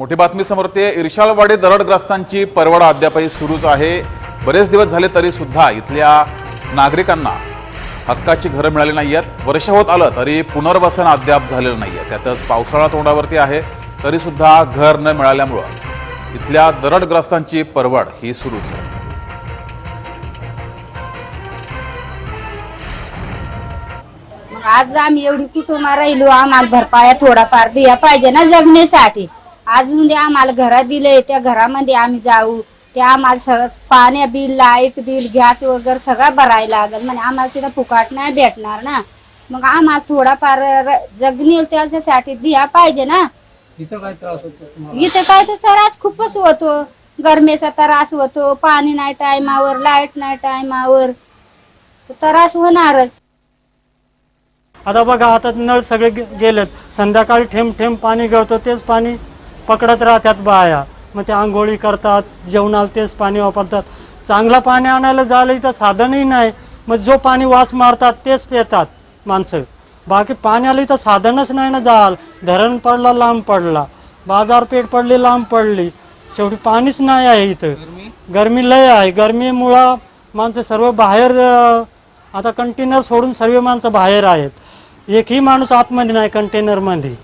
मोठी बातमी समोर येते. इरशालवाडी दरडग्रस्तांची परवडा अद्यापही सुरूच आहे. बरेच दिवस झाले तरी सुद्धा इथल्या नागरिकांना हक्काची घरं मिळाली नाही आहेत वर्ष होत आलं तरी पुनर्वसन अद्याप झालेलं नाही आहे त्यातच पावसाळा तोंडावरती आहे. तरीसुद्धा घर न मिळाल्यामुळं इथल्या दरडग्रस्तांची परवड ही सुरूच आहे. मग आज आम्ही एवढी कुटुंब राहिलो आम्हाला भरपाया थोडाफार दिया पाहिजे ना जगण्यासाठी. अजून ते आम्हाला घरात दिले त्या घरामध्ये आम्ही जाऊ. ते आम्हाला सगळं पाण्या बिल लाइट बिल गॅस वगैरे सगळं भरायला लागेल. म्हणजे आम्हाला तिथं फुकाट नाही भेटणार ना. मग आम्हाला थोडाफार जगणे त्याच्यासाठी दिया पाहिजे ना. इथं काय त्रास होतो तुम्हाला? इथं काय तर त्रास खूपच होतो. गरमेचा त्रास होतो. पाणी नाही टायमावर लाइट नाही टायमावर. तर त्रास होणारच. आता बघा आता नळ सगळे गेलेत. संध्याकाळी ठेम ठेम पाणी गळतं तेच पाणी पकडत राहतात बाया. मग ते आंघोळी करतात जेवणाला तेच पाणी वापरतात. चांगलं पाणी आणायला झालं इथं साधनही नाही. मग जो पाणी वास मारतात तेच पितात माणसं. बाकी पाण्याला इथं साधनच नाही ना जाल. धरण पडला लांब पडला. बाजारपेठ पडली लांब पडली. शेवटी पाणीच नाही आहे इथं. गरमी? लय आहे. गरमीमुळं माणसं सर्व बाहेर आता कंटेनर सोडून सर्व माणसं बाहेर आहेत. एकही माणूस आतमध्ये नाही कंटेनरमध्ये